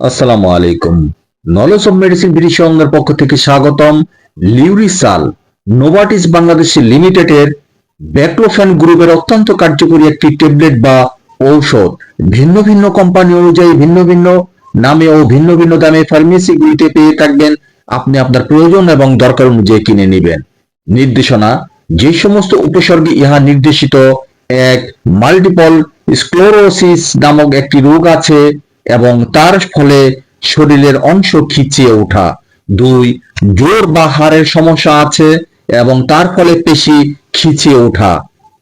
আসসালামু আলাইকুম। Knowledge of medicine British সংঘের পক্ষ থেকে স্বাগতম। লিউরিসাল নোভাটিস বাংলাদেশ লিমিটেডের গ্রুপের অত্যন্ত কার্যকরী একটি ট্যাবলেট বা ঔষধ। ভিন্ন ভিন্ন কোম্পানি অনুযায়ী ভিন্ন ভিন্ন নামে ও ভিন্ন ভিন্ন দামে ফার্মেসিগুলিতে পেয়ে থাকবেন। আপনি আপনার প্রয়োজন এবং দরকার অনুযায়ী কিনে নেবেন। নির্দেশনা, যে সমস্ত উপসর্গে ইহা নির্দেশিত এক মাল্টিপল স্ক্লোরোসিস নামক একটি রোগ আছে এবং তার ফলে শরীরের অংশ খিচিয়ে ওঠা। দুই, জোর বা হাড়ের সমস্যা আছে এবং তার ফলে পেশি খিচিয়ে ওঠা।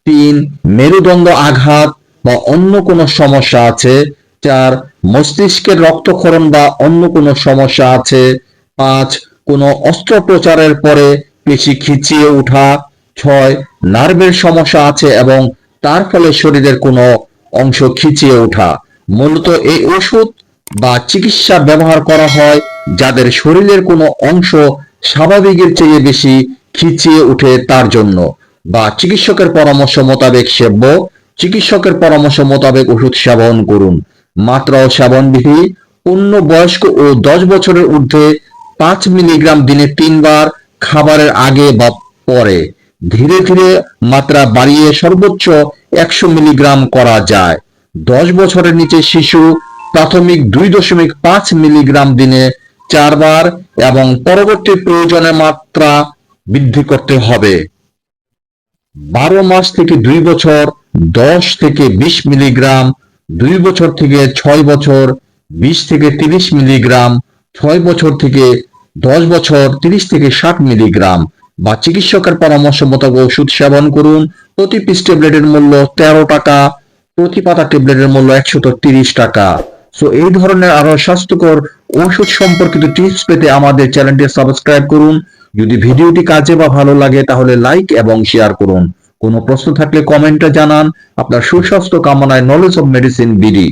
তিন, মেরুদণ্ড আঘাত বা অন্য কোনো সমস্যা আছে। চার, মস্তিষ্কের রক্তক্ষরণ বা অন্য কোনো সমস্যা আছে। পাঁচ, কোনো অস্ত্রোপচারের পরে পেশি খিচিয়ে ওঠা। ছয়, নার্ভের সমস্যা আছে এবং তার ফলে শরীরের কোনো অংশ খিচিয়ে ওঠা। মূলত এই ওষুধ বা চিকিৎসা ব্যবহার করা হয় যাদের শরীরের কোনো অংশ স্বাভাবিকের চেয়ে বেশি খিচিয়ে ওঠে তার জন্য। বা চিকিৎসকের পরামর্শ মোতাবেক সেব্য, চিকিৎসকের পরামর্শ মোতাবেক ওষুধ সেবন করুন। মাত্রা ও সেবনবিধি পূর্ণ বয়স্ক ও দশ বছরের ঊর্ধ্বে পাঁচ মিলিগ্রাম দিনে তিনবার খাবারের আগে বা পরে। ধীরে ধীরে মাত্রা বাড়িয়ে সর্বোচ্চ একশো মিলিগ্রাম করা যায়। দশ বছরের নিচে শিশু প্রাথমিক দুই দশমিক পাঁচ মিলিগ্রাম দিনে চারবার এবং পরবর্তী প্রয়োজনে মাত্রা বৃদ্ধি করতে হবে। বারো মাস থেকে দুই বছর, দশ থেকে বিশ মিলিগ্রাম, দুই বছর থেকে ছয় বছর, বিশ থেকে তিরিশ মিলিগ্রাম, ছয় বছর থেকে দশ বছর, তিরিশ থেকে ষাট মিলিগ্রাম। বা চিকিৎসকের পরামর্শ মোতাবেক ওষুধ সেবন করুন। প্রতি পিস ট্যাবলেটের মূল্য তেরো টাকা, প্রতি পাতা ট্যাবলেটের মূল্য একশত তিরিশ টাকা। সো এই ধরনের আরও স্বাস্থ্যকর ওষুধ সম্পর্কিত টিপস পেতে আমাদের চ্যানেলটি সাবস্ক্রাইব করুন। যদি ভিডিওটি কাজে বা ভালো লাগে, তাহলে লাইক এবং শেয়ার করুন। কোনো প্রশ্ন থাকলে কমেন্টে জানান। আপনার সুস্বাস্থ্য কামনায় নলেজ অব মেডিসিন বিডি